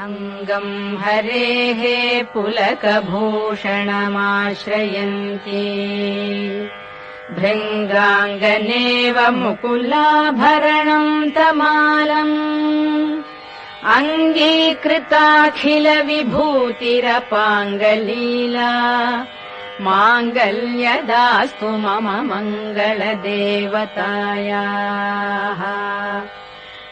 अङ्गम् हरेः पुलकभूषणमाश्रयन्ति। भृङ्गाङ्गनेव मुकुलाभरणम् तमालम्। अङ्गीकृताखिलविभूतिरपाङ्गलीला। माङ्गल्यदास्तु मम मङ्गलदेवतायाः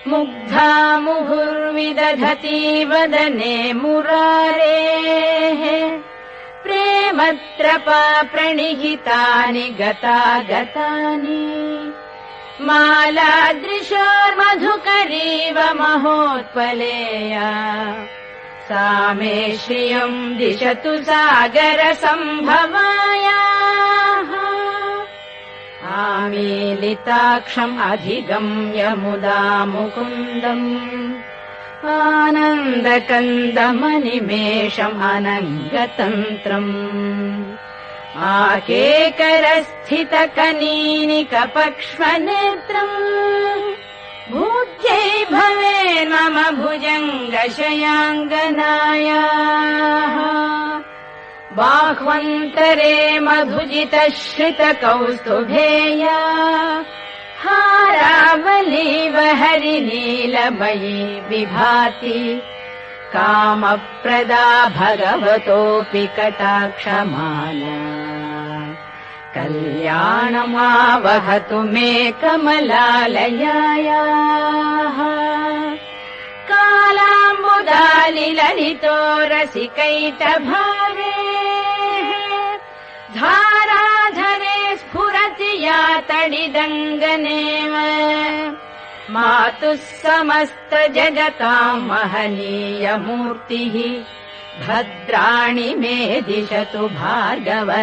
मुग्धा मुहुर्विदधती वदने मुरारेः। प्रेमत्रपा प्रणिहितानि गता गतानि मालादृशोर्मधुकरीव महोत्पलेया। सा मे श्रियम् दिशतु सागरसम्भवायाः आमीलिताक्षम् अधिगम्य मुदा मुकुन्दम्। आनन्दकन्दमनिमेषम् अनङ्गतन्त्रम्। आकेकरस्थितकनीनिकपक्ष्मनेत्रम् भूत्यै भवे मम भुजङ्गशयाङ्गनायाः बाह्वन्तरे मधुजितश्रितकौस्तुभेया हारावलीव हरिनीलमयी विभाति कामप्रदा भगवतोऽपि कटाक्षमाला कल्याणमावहतु मे कमलालयायाः कालाम्बुदालिललितो रसिकैटभावे धाराधरे स्फुरति या तडिदङ्गनेव मातुः समस्तजगताम् महनीयमूर्तिः भद्राणि मे दिशतु भार्गवनन्दनायाः।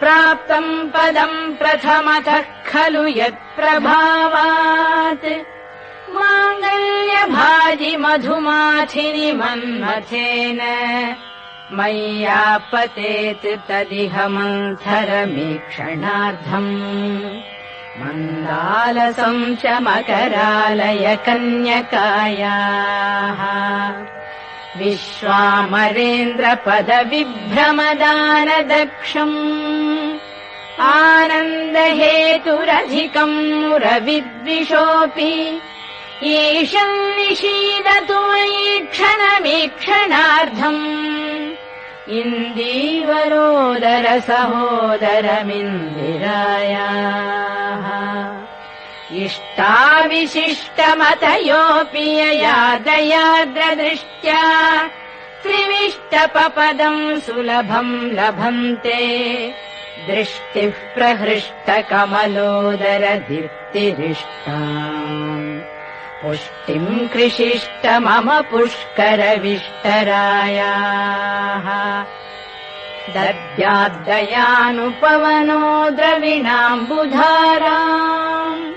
प्राप्तम् पदम् प्रथमतः खलु यत्प्रभावात् माङ्गल्यभाजि मधुमाथिनि मन्मथेन मय्यापतेत् तदिह मन्थरमीक्षणार्थम्। मन्दालसम् च मकरालय कन्यकायाः विश्वामरेन्द्रपदविभ्रमदानदक्षम्। आनन्दहेतुरधिकम् मुरविद्विषोऽपि ईशम् निषीदतु क्षणमीक्षणार्धम् इन्दीवरोदर सहोदरमिन्दिरायाः इष्टाविशिष्टमतयोऽपि यया दयाद्रदृष्ट्या त्रिविष्टपपदम् सुलभम् लभन्ते दृष्टिः प्रहृष्टकमलोदर दीप्तिरिष्टा पुष्टिम् कृषिष्ट मम पुष्करविष्टरायाः? दद्याद्दयानुपवनो द्रविणाम्बुधाराम्।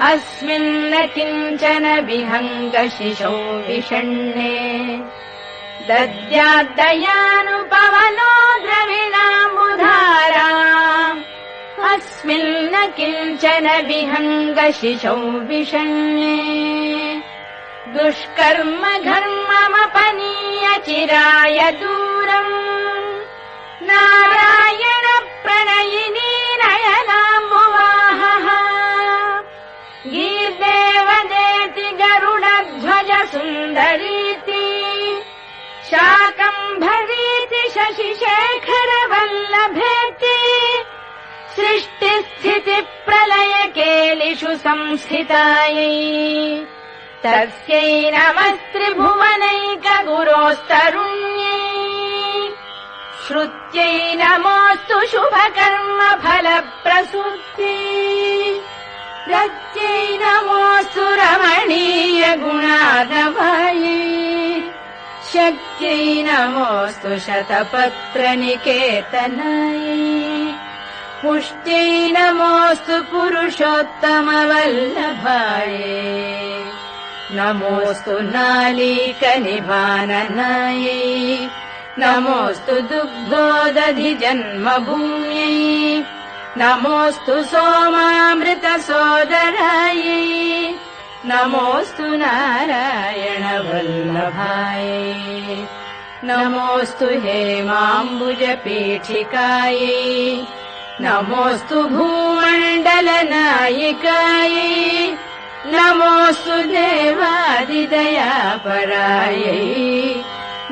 अस्मिन्न किञ्चन विहङ्गशिशौ विषण्णे। दद्याद्दयानुपवनो द्रविणाम्बुधाराम् अस्मिन्न किञ्चन विहङ्गशिशौ विषण्णे दुष्कर्म घर्ममपनीय चिराय दूरम्। नारायण प्रणयिनी नयनाम्बुवाहः। गीर्देवदेति गरुडध्वज सुन्दरीति शाकम्भरीति शशिशेखरवल्लभेति सृष्टिस्थितिप्रलयकेलिषु संस्थितायै। तस्यै नमस्त्रिभुवनैकगुरोस्तरुण्यै श्रुत्यै नमोऽस्तु शुभकर्म फलप्रसूत्यै प्रत्यै नमोऽस्तु रमणीय गुणादवायै शक्त्यै नमोऽस्तु शतपत्रनिकेतनायै पुष्ट्यै नमोऽस्तु पुरुषोत्तमवल्लभाये। नमोऽस्तु नालीकनिभाननायै। नमोऽस्तु दुग्धोदधि जन्मभूम्यै नमोऽस्तु सोमामृतसोदरायै। नमोऽस्तु नारायण वल्लभायै नमोऽस्तु हेमाम्बुजपीठिकायै नमोऽस्तु भूमण्डलनायिकायै नमोऽस्तु देवादिदयापरायै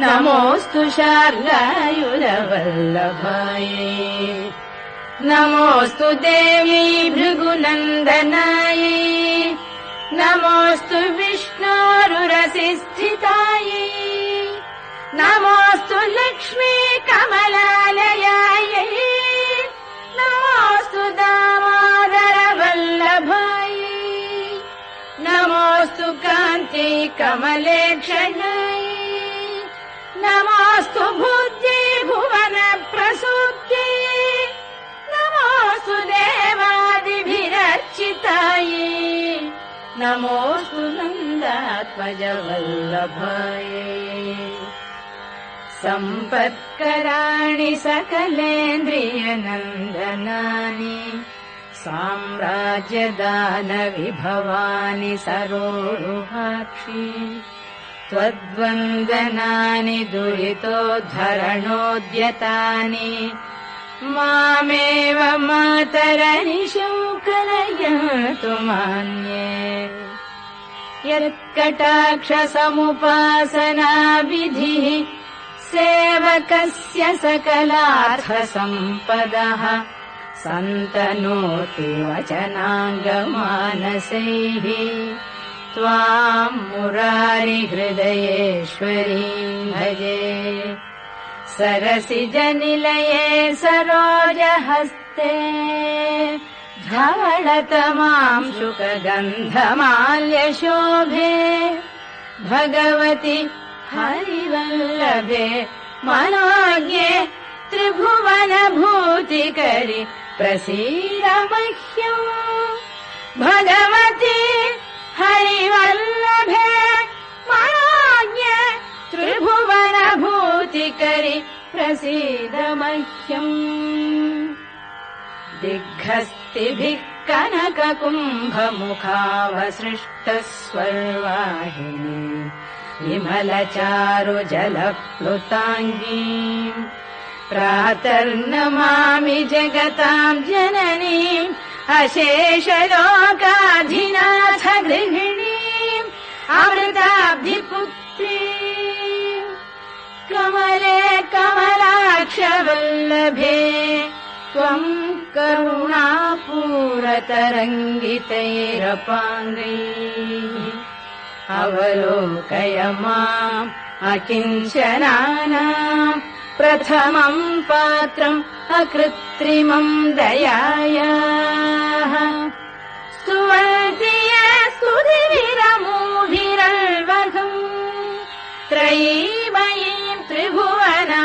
नमोऽस्तु शार्गायुधवल्लभायै नमोऽस्तु देवी भृगुनन्दनायै नमोऽस्तु विष्णोरुरसि स्थितायै नमोऽस्तु लक्ष्मी कमलालयायै नमोऽस्तु दामोदर वल्लभायै नमोऽस्तु कान्ति कमलेक्षणायै नमोऽस्तु बुद्धि भुवन प्रसूत्यै नमोऽस्तु देवादिभिरर्चितायै। नमोऽस्तु नन्दात्मज वल्लभायै सम्पत्कराणि सकलेन्द्रियनन्दनानि साम्राज्यदानविभवानि सरोरुहाक्षि त्वद्वन्दनानि दुरितोद्धरणोद्यतानि मामेव मातरनिशङ्कलयतु मान्ये यत्कटाक्षसमुपासनाविधिः सेवकस्य सकलार्थसम्पदः सन्तनोति वचनाङ्गमानसैः। त्वाम् मुरारिहृदयेश्वरीम् भजे। सरसिजनिलये सरोजहस्ते। धवळतमाम् शुकगन्धमाल्यशोभे। भगवति हरिवल्लभे मनोज्ञे त्रिभुवनभूतिकरि प्रसीद मह्यम् भगवति हरिवल्लभे मनोज्ञे त्रिभुवनभूतिकरि प्रसीद मह्यम् दिग्घस्तिभिः कनककुम्भमुखावसृष्टस्वर्वाहिनी विमलचारु जलप्लुताङ्गी प्रातर्नमामि जगताम् जननीम् अशेषलोकाधिनाथ गृहिणीम् अमृताब्धिपुत्री। कमले कमलाक्षवल्लभे त्वम् करुणापूरतरङ्गितैरपाङ्गैः अवलोकय माम् अकिञ्चनानाम् प्रथमम् पात्रम् अकृत्रिमम् दयायाः। स्तुवन्ति स्तुतिविरमूभिरल्वघम् त्रयीमयीम् त्रिभुवनमातरम्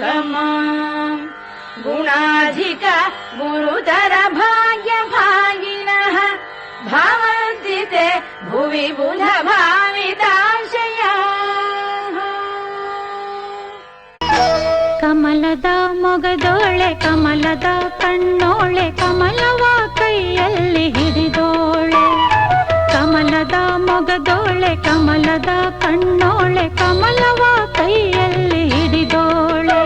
रमाम् गुणाधिक गुरुतर भुवि बुध भाविताशयाः ಕಮಲದ ಮೊಗದೋಳೆ ಕಮಲದ ಕಣ್ಣೋಳೆ ಕಮಲವ ಕೈಯಲ್ಲಿ ಹಿಡಿದೋಳೆ ಕಮಲದ ಮೊಗದೋಳೆ ಕಮಲದ ಕಣ್ಣೋಳೆ ಕಮಲವ ಕೈಯಲ್ಲಿ ಹಿಡಿದೋಳೆ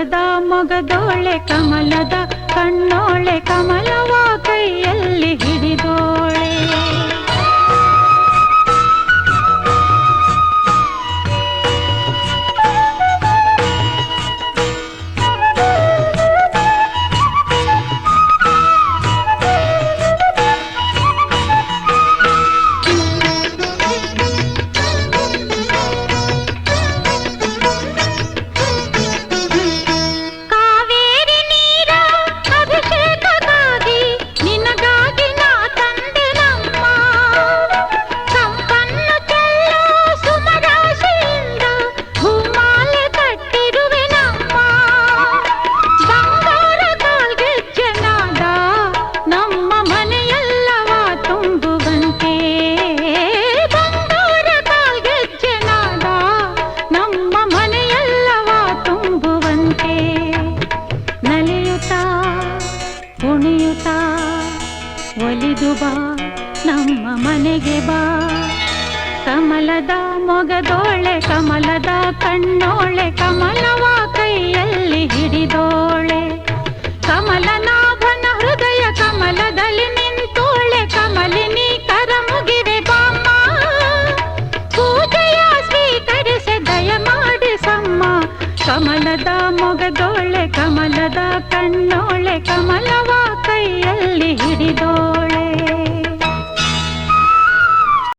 ಕಮಲದ ಮೊಗದೋಳೆ ಕಮಲದ ಕಣ್ಣೋಳೆ ಕಮಲವ ಕಮಲದ ಮೊಗದೋಳೆ ಕಮಲದ ಕಣ್ಣೋಳೆ ಕಮಲವ ಕೈಯಲ್ಲಿ ಹಿಡಿದೋಳೆ. ಕಮಲನಾಭನ